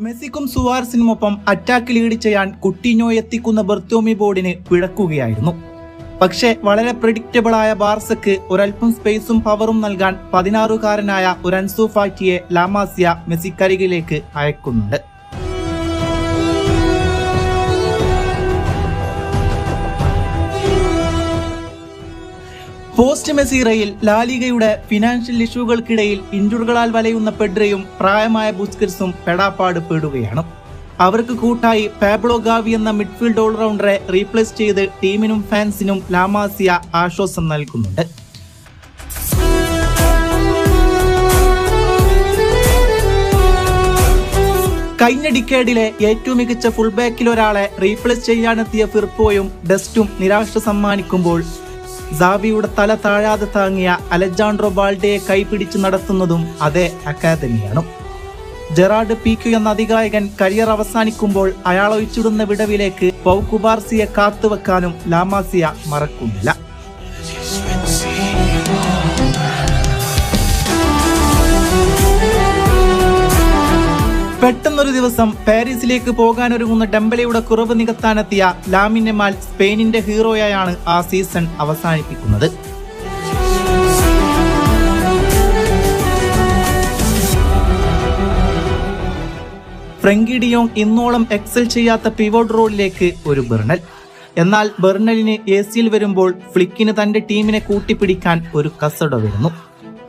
മെസ്സിക്കും സുവാർസിനുമൊപ്പം attack lead ചെയ്യാൻ കുട്ടിഞ്ഞോ എത്തിക്കുന്ന ബെർത്തോമി ബോർഡിന് പിഴക്കുകയായിരുന്നു. പക്ഷെ വളരെ ആയ ബാർസക്ക് ഒരൽപ്പം സ്പേസും പവറും നൽകാൻ പതിനാറുകാരനായ ഒരൻസു ഫാറ്റിയെ ലാമാസിയ മെസ്സിക്കരികിലേക്ക് അയക്കുന്നുണ്ട്. പോസ്റ്റ് മെസീറയിൽ ലാലിഗയുടെ ഫിനാൻഷ്യൽ ഇഷ്യൂകൾക്കിടയിൽ ഇഞ്ചുറുകളാൽ വലയുന്ന പെഡ്രയും പ്രായമായ ബുസ്കിറ്റ്സും പെടാപ്പാട് പെടുകയാണ്. അവർക്ക് കൂട്ടായി പാബ്ലോ ഗാവി എന്ന മിഡ്ഫീൽഡ് ഓൾറൗണ്ടറെ റീപ്ലേസ് ചെയ്ത് ടീമിനും ഫാൻസിനും ലാമാസിയ ആശ്വാസം നൽകുന്നുണ്ട്. കഴിഞ്ഞ ഡിക്കേഡിലെ ഏറ്റവും മികച്ച ഫുൾ ബാക്കിൽ ഒരാളെ റീപ്ലേസ് ചെയ്യാനെത്തിയ ഫിർപ്പോയും ഡസ്റ്റും നിരാശ സമ്മാനിക്കുമ്പോൾ സാവിയുടെ തല താഴാതെ താങ്ങിയ അലജാൻഡ്രോ ബാൾഡയെ കൈപിടിച്ച് നടത്തുന്നതും അതേ അക്കാദമിയാണ്. ജെറാഡ് പിക്യു എന്ന അധികായകൻ കരിയർ അവസാനിക്കുമ്പോൾ അയാൾ ഒഴിച്ചിടുന്ന വിടവിലേക്ക് പൗകുബാർസിയെ കാത്തുവെക്കാനും ലാമാസിയ മറക്കുന്നില്ല. പെട്ടെന്നൊരു ദിവസം പാരീസിലേക്ക് പോകാനൊരുങ്ങുന്ന ഡംബലയുടെ കുറവ് നികത്താനെത്തിയ ലാമിനെമാൽ സ്പെയിനിന്റെ ഹീറോയായാണ് ആ സീസൺ അവസാനിപ്പിക്കുന്നത്. ഫ്രങ്കി ഡിയോങ് ഇന്നോളം എക്സൽ ചെയ്യാത്ത പിവോട്ട് റോളിലേക്ക് ഒരു ബെർണൽ. എന്നാൽ ബെർണലിന് എ സിയിൽ വരുമ്പോൾ ഫ്ലിക്കിന് തന്റെ ടീമിനെ കൂട്ടിപ്പിടിക്കാൻ ഒരു കസട വരുന്നു.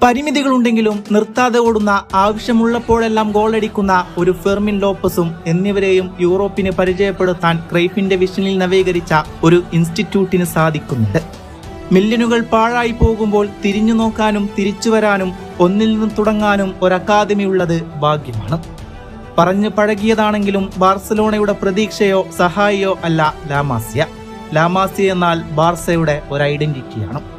പരിമിതികളുണ്ടെങ്കിലും നിർത്താതെ ഓടുന്ന ആവശ്യമുള്ളപ്പോഴെല്ലാം ഗോളടിക്കുന്ന ഒരു ഫെർമിൻ ലോപ്പസും എന്നിവരെയും യൂറോപ്പിന് പരിചയപ്പെടുത്താൻ ക്രൈഫിന്റെ വിഷനിൽ നവീകരിച്ച ഒരു ഇൻസ്റ്റിറ്റ്യൂട്ടിന് സാധിക്കുന്നുണ്ട്. മില്യനുകൾ പാഴായി പോകുമ്പോൾ തിരിഞ്ഞു നോക്കാനും തിരിച്ചു വരാനും ഒന്നിൽ നിന്നും തുടങ്ങാനും ഒരു അക്കാദമി ഉള്ളത് ഭാഗ്യമാണ്. പറഞ്ഞു പഴകിയതാണെങ്കിലും ബാർസലോണയുടെ പ്രതീക്ഷയോ സഹായിയോ അല്ല ലാമാസിയ. ലാമാസിയ എന്നാൽ ബാർസയുടെ ഒരു ഐഡന്റിറ്റിയാണ്.